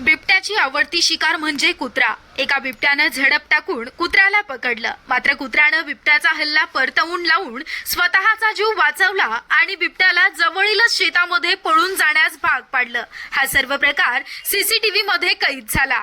बिबट्याची आवडती शिकार म्हणजे कुत्रा. एका बिबट्यानं झडप टाकून कुत्र्याला पकडलं. मात्र कुत्र्यानं बिबट्याचा हल्ला परतवून लावून स्वतःचा जीव वाचवला आणि बिबट्याला जवळीलच शेतामध्ये पळून जाण्यास भाग पाडलं. हा सर्व प्रकार सीसीटीव्ही मध्ये कैद झाला.